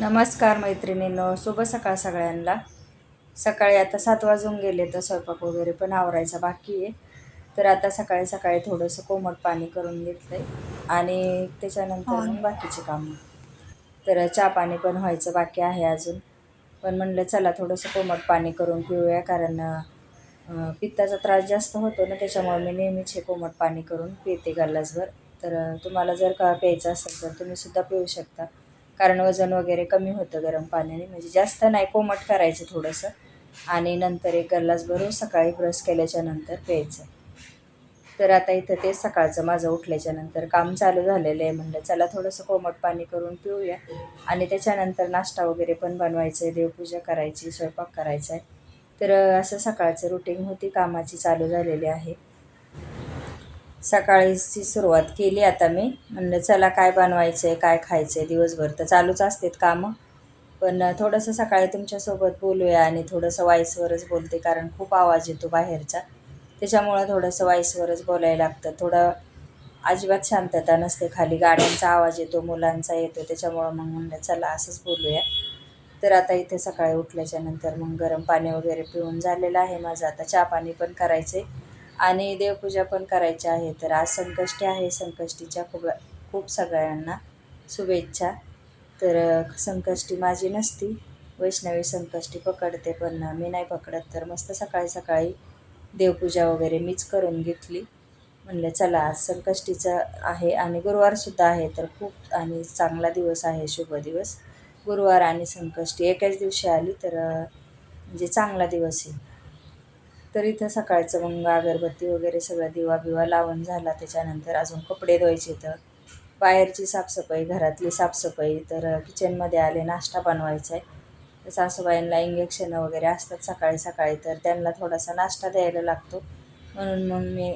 नमस्कार मैत्रिणींनो शुभ सकाळ सगळ्यांना. सकाळी आता सात वाजून गेले तर स्वयंपाक वगैरे पण आवरायचा बाकी आहे. तर आता सकाळी सकाळी थोडंसं कोमट पाणी करून घेतलं आहे आणि त्याच्यानंतर मग बाकीचे कामं. तर चहा पाणी पण व्हायचं बाकी आहे अजून. पण म्हणलं चला थोडंसं कोमट पाणी करून पिऊया कारण पित्ताचा त्रास जास्त होतो ना त्याच्यामुळे मी नेहमीच हे कोमट पाणी करून पिते गल्लासभर. तर तुम्हाला जर का प्यायचं असेल तर तुम्ही सुद्धा पिऊ शकता. कारण वजन वगैरे कमी होतं गरम पाण्याने. म्हणजे जास्त नाही कोमट करायचं थोडंसं. आणि नंतर एक गल्लास भरून सकाळी ब्रश केल्याच्यानंतर प्यायचं. तर आता इथं ते सकाळचं माझं उठल्याच्या नंतर काम चालू झालेलं आहे. म्हणलं चला थोडंसं कोमट पाणी करून पिऊया. आणि त्याच्यानंतर नाश्ता वगैरे पण बनवायचं आहे देवपूजा करायची स्वयंपाक करायचा आहे तर असं सकाळचं रुटीन होती. कामाची चालू झालेली आहे. सकाळीची सुरुवात केली आता मी. म्हणलं चला काय बनवायचं आहे काय खायचं आहे दिवसभर तर चालूच असतात कामं. पण थोडंसं सकाळी तुमच्यासोबत बोलूया आणि थोडंसं वाईसवरच बोलते कारण खूप आवाज येतो बाहेरचा. त्याच्यामुळं थोडंसं वाईसवरच बोलायला लागतं. थोडं अजिबात शांतता नसते खाली. गाड्यांचा आवाज येतो मुलांचा येतो. त्याच्यामुळं मग म्हणलं चला असंच बोलूया. तर आता इथे सकाळी उठल्याच्यानंतर मग गरम पाणी वगैरे पिऊन झालेलं आहे माझं. आता चहा पाणी पण करायचं आहे आणि देवपूजा पण करायची आहे. तर आज संकष्टी आहे. संकष्टीच्या खूप खूप सगळ्यांना शुभेच्छा. तर संकष्टी माझी नसती. वैष्णवी संकष्टी पकडते पण मी नाही पकडत. तर मस्त सकाळी सकाळी देवपूजा वगैरे मीच करून घेतली. म्हणलं चला आज संकष्टीचं आहे आणि गुरुवारसुद्धा आहे. तर खूप आणि चांगला दिवस आहे. शुभ दिवस. गुरुवार आणि संकष्टी एकाच दिवशी आली तर म्हणजे चांगला दिवस आहे. तर इथं सकाळचं मग अगरबत्ती वगैरे सगळं दिवा बिवा लावून झाला. त्याच्यानंतर अजून कपडे धुवायचे तर बाहेरची साफसफाई घरातली साफसफाई. तर किचनमध्ये आले नाश्ता बनवायचा आहे तर सासूबाईंना इंजेक्शनं वगैरे असतात सकाळी सकाळी. तर त्यांना थोडासा नाश्ता द्यायला लागतो. म्हणून मग मी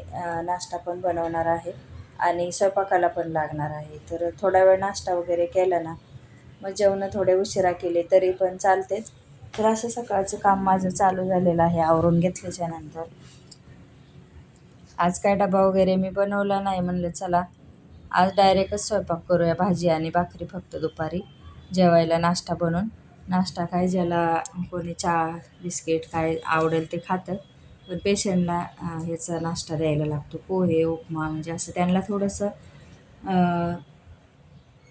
नाश्ता पण बनवणार आहे. आणि स्वयंपाकाला पण लागणार आहे. तर थोडा वेळ नाश्ता वगैरे केला ना मग जेवणं थोडे उशिरा केले तरी पण चालतेच. तर असं सकाळचं काम माझं चालू झालेलं आहे आवरून घेतल्याच्या नंतर. आज काय डबा वगैरे मी बनवला नाही म्हणलं चला आज डायरेक्टच स्वयंपाक करूया भाजी आणि भाकरी फक्त दुपारी. जेवायला नाश्ता बनवून. नाश्ता काय ज्याला कोणी चहा बिस्किट काय आवडेल ते खातं. पण पेशंटला ह्याचा नाश्ता द्यायला लागतो. पोहे उपमा म्हणजे असं त्यांना थोडंसं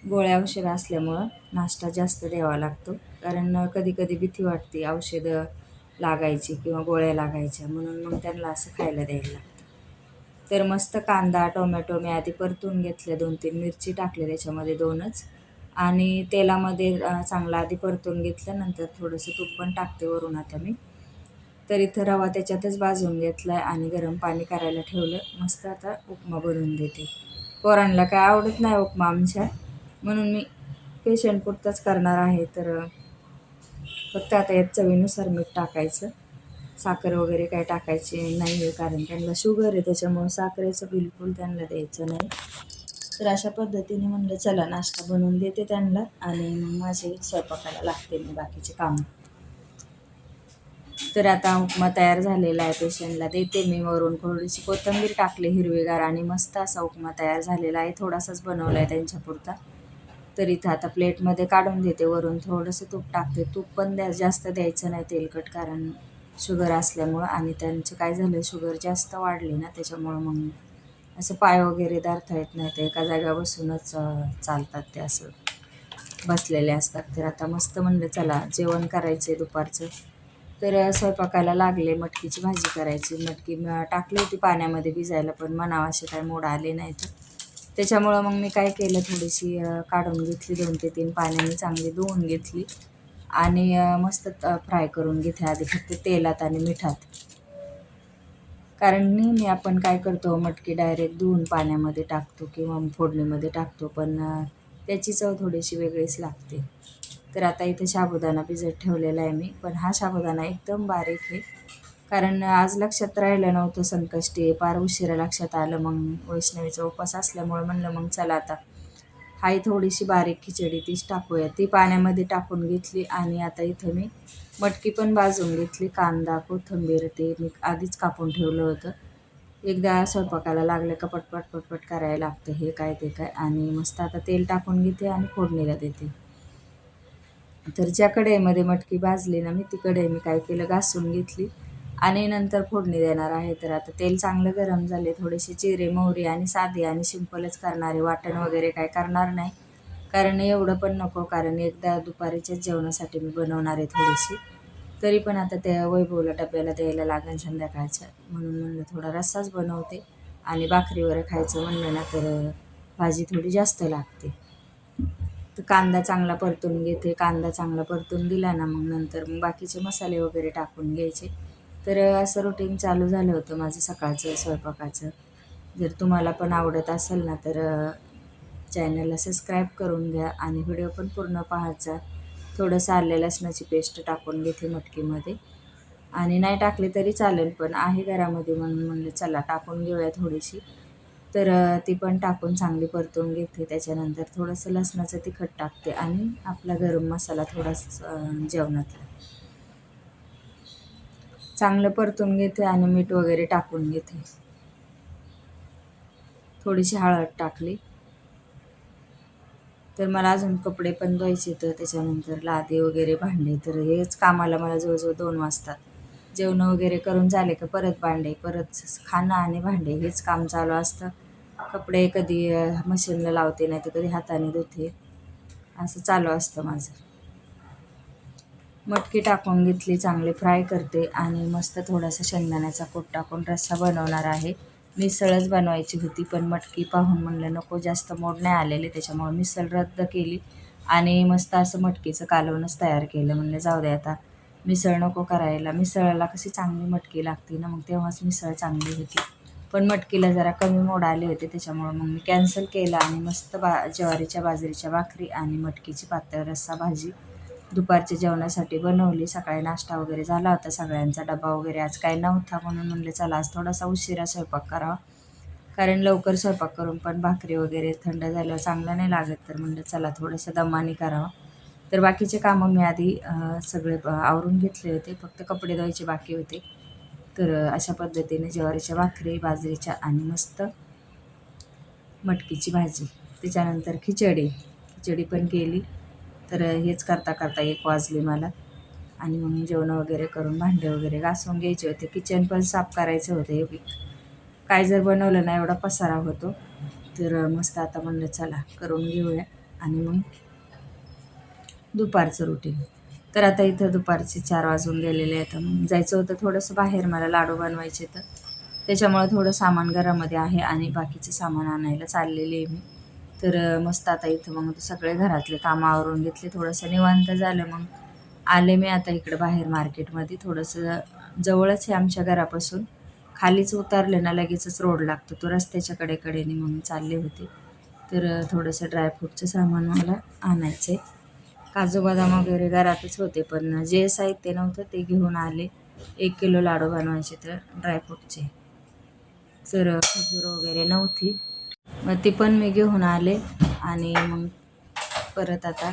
गोळ्या औषधं असल्यामुळं नाश्ता जास्त द्यावा लागतो. कारण कधी कधी भीती वाटते औषधं लागायची किंवा गोळ्या लागायच्या म्हणून मग त्यांना असं खायला द्यायला लागतं. तर मस्त कांदा टोमॅटो मी आधी परतून घेतले दोन तीन मिरची टाकले त्याच्यामध्ये दोनच. आणि तेलामध्ये चांगला आधी परतून घेतलं नंतर थोडंसं तूप पण टाकते वरून आता मी. तर इथं रवा त्याच्यातच भाजून घेतला आहे आणि गरम पाणी करायला ठेवलं. मस्त आता उपमा बनवून देते. पोरांना काय आवडत नाही उपमा आमच्या. म्हणून मी पेशंट पुरताच करणार आहे. तर फक्त आता यात चवीनुसार मीठ टाकायचं. साखर वगैरे काय टाकायची नाही आहे कारण त्यांना शुगर आहे त्याच्यामुळं साखरेचं बिलकुल त्यांना द्यायचं नाही. तर अशा पद्धतीने म्हणलं चला नाश्ता बनवून देते त्यांना आणि मग माझे स्वयंपाकाला लागते मी बाकीचे कामं. तर आता उपमा तयार झालेला आहे पेशंटला देते मी वरून थोडीशी कोथिंबीर टाकली हिरवीगार आणि मस्त असा उपमा तयार झालेला आहे. थोडासाच बनवला आहे त्यांच्यापुरता. तर इथं आता प्लेटमध्ये काढून देते वरून. थोडंसं तूप टाकते. तूप पण द्या जास्त द्यायचं नाही तेलकट कारण शुगर असल्यामुळं आणि त्यांचं काय झालं शुगर जास्त वाढली ना त्याच्यामुळं मग असं पाय वगैरे धरता येत नाही. ते एका जागा बसूनच चालतात ते असं. बसलेले असतात. तर आता मस्त म्हणलं चला जेवण करायचं आहे दुपारचं. तर स्वयंपाकाला लागले मटकीची भाजी करायची. मटकी टाकली होती पाण्यामध्ये भिजायला पण मनावाशी असे काय मोड आले नाही तर त्याच्यामुळं मग मी काय केलं थोडीशी काढून घेतली दोन ते तीन पाण्याने चांगली धुवून घेतली. आणि मस्त फ्राय करून घेते आधी फक्त तेलात आणि मिठात. कारण नेहमी आपण काय करतो मटकी डायरेक्ट धुवून पाण्यामध्ये टाकतो किंवा फोडणीमध्ये टाकतो पण त्याची चव थोडीशी वेगळीच लागते. तर आता इथे साबुदाणा भिजत ठेवलेला आहे मी पण हा साबुदाणा एकदम बारीक आहे. कारण आज लक्षात राहिलं नव्हतं संकष्टी फार उशिरा लक्षात आलं मग वैष्णवीचा उपास असल्यामुळं म्हणलं मग चला आता. हाय थोडीशी बारीक खिचडी तीच टाकूया. ती पाण्यामध्ये टाकून घेतली आणि आता इथं मी मटकी पण भाजून घेतली. कांदा कोथिंबीर ते मी आधीच कापून ठेवलं होतं. एकदा स्वयंपाकाला लागलं का पटपट पटपट करायला लागतं. हे काय ते काय? आणि मस्त आता तेल टाकून घेते आणि फोडणीला देते. तर ज्या कढईमध्ये मटकी भाजली ना मी ती कढई मी काय केलं? घासून घेतली. आणि नंतर फोडणी देणार आहे. तर आता तेल चांगलं गरम झाले थोडेसे जिरे मोहरी आणि साधी आणि सिंपलच करणारे. वाटण वगैरे काय करणार नाही. कारण एवढं पण नको. कारण एकदा दुपारीच्याच जेवणासाठी मी बनवणार आहे थोडीशी. तरी पण आता त्या वैभवला डब्याला द्यायला लागेल संध्याकाळच्या म्हणून म्हणलं थोडा रस्साच बनवते. आणि भाकरी वगैरे खायचं म्हणलं ना तर भाजी थोडी जास्त लागते. तर कांदा चांगला परतून घेते. कांदा चांगला परतून दिला ना मग नंतर मग बाकीचे मसाले वगैरे टाकून घ्यायचे. तर असं रुटीन चालू झालं होतं माझं सकाळचं स्वयंपाकाचं. जर तुम्हाला पण आवडत असेल ना तर चॅनलला सबस्क्राईब करून घ्या आणि व्हिडिओ पण पूर्ण पाहायचा. थोडंसं आलेलं लसणाची पेस्ट टाकून घेते मटकीमध्ये. आणि नाही टाकली तरी चालेल पण आहे घरामध्ये म्हणून म्हणलं चला टाकून घेऊया थोडीशी. तर ती पण टाकून चांगली परतून घेते. त्याच्यानंतर थोडंसं लसणाचं तिखट टाकते आणि आपला गरम मसाला थोडासा जेवणातला. चांगलं परतून घेते आणि मीठ वगैरे टाकून घेते. थोडीशी हळद टाकली. तर मला अजून कपडे पण धुवायचे तर त्याच्यानंतर लादी वगैरे भांडे. तर हेच कामाला मला जवळजवळ दोन वाजतात. जेवणं वगैरे करून झाले का परत भांडे परत खाणं आणि भांडे हेच काम चालू असतं. कपडे कधी मशीनला लावते नाही तर कधी हाताने धुते. असं चालू असतं माझं. मटकी टाकून घेतली चांगली फ्राय करते आणि मस्त थोडासा शेंगदाण्याचा कूट टाकून रस्सा बनवणार आहे. मिसळच बनवायची होती पण मटकी पाहून म्हणलं नको जास्त मोड नाही आलेले. त्याच्यामुळे मिसळ रद्द केली आणि मस्त असं मटकीचं कालवणच तयार केलं. म्हणलं जाऊ दे आता मिसळ नको करायला. मिसळाला कशी चांगली मटकी लागते ना मग तेव्हाच मिसळ चांगली होती. पण मटकीला जरा कमी मोड आले होते त्याच्यामुळं मग मी कॅन्सल केलं आणि मस्त बा ज्वारीच्या बाजरीच्या भाकरी आणि मटकीची पातळ रस्सा भाजी दुपारच्या जेवणासाठी बनवली सकाळी नाश्ता वगैरे झाला होता सगळ्यांचा डबा वगैरे आज काय नव्हता म्हणून म्हणले चला आज थोडासा उशिरा स्वयंपाक करावा. कारण लवकर स्वयंपाक करून पण भाकरी वगैरे थंड झाल्यावर चांगलं नाही लागत तर म्हणलं चला थोडंसं दमाने करावं. तर बाकीचे कामं मी आधी सगळे आवरून घेतले होते फक्त कपडे धुवायचे बाकी होते. तर अशा पद्धतीने ज्वारीच्या भाकरी बाजरीच्या आणि मस्त मटकीची भाजी त्याच्यानंतर खिचडी. खिचडी पण केली. तर हेच करता करता एक वाजली मला. आणि मग जेवण वगैरे करून भांडे वगैरे घासून घ्यायचे होते. किचन पण साफ करायचं होतं. हे काय जर बनवलं ना एवढा पसारा होतो. तर मस्त आता म्हणलं चला करून घेऊया. आणि मग दुपारचं रुटीन तर आता इथं दुपारचे चार वाजून गेलेले आहेत. मग जायचं होतं थोडंसं बाहेर. मला लाडू बनवायचे तर त्याच्यामुळं थोडं सामान घरामध्ये आहे आणि बाकीचं सामान आणायला चाललेले आहे मी. तर मस्त आता इथं मग सगळे घरातले कामं आवरून घेतले. थोडंसं निवांत झालं मग. आले मी आता इकडं बाहेर मार्केटमध्ये. थोडंसं जवळच आहे आमच्या घरापासून. खालीच उतरले ना लगेचच रोड लागतो. तो रस्त्याच्या कडेकडेने मग चालले होते. तर थोडंसं ड्रायफ्रूटचं सामान मला आणायचं आहे काजू बदाम वगैरे घरातच होते पण जे साहित्य नव्हतं ते घेऊन आले. एक किलो लाडू बनवायचे तर ड्रायफ्रूटचे तर खजूर वगैरे नव्हती. मग ती पण मी घेऊन आले आणि मग परत आता